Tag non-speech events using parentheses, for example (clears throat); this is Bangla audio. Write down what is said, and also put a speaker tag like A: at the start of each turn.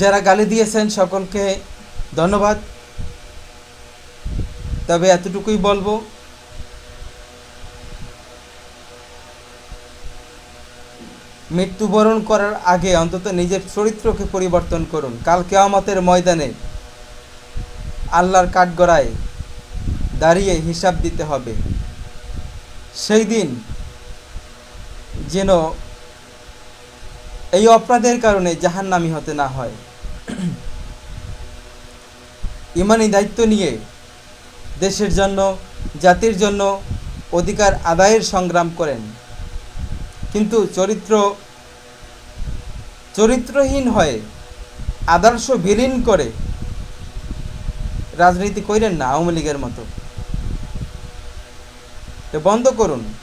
A: যারা গালি দিয়েছেন সকলকে ধন্যবাদ। তবে এতটুকুই বলব, মৃত্যুবরণ করার আগে অন্তত নিজের চরিত্রকে পরিবর্তন করুন। কাল কেয়ামতের ময়দানে আল্লাহর কাঠগড়ায় দাঁড়িয়ে হিসাব দিতে হবে। সেই দিন যেন এই অপরাধের কারণে জাহান্নামি হতে না হয়। (clears throat) ইমানি দায়িত্ব নিয়ে দেশের জন্য, জাতির জন্য অধিকার আদায়ের সংগ্রাম করেন। কিন্তু চরিত্র, চরিত্রহীন হয়ে আদর্শ বিলীন করে রাজনীতি করেন না আওয়ামী লীগের মতো। বন্ধ করুন।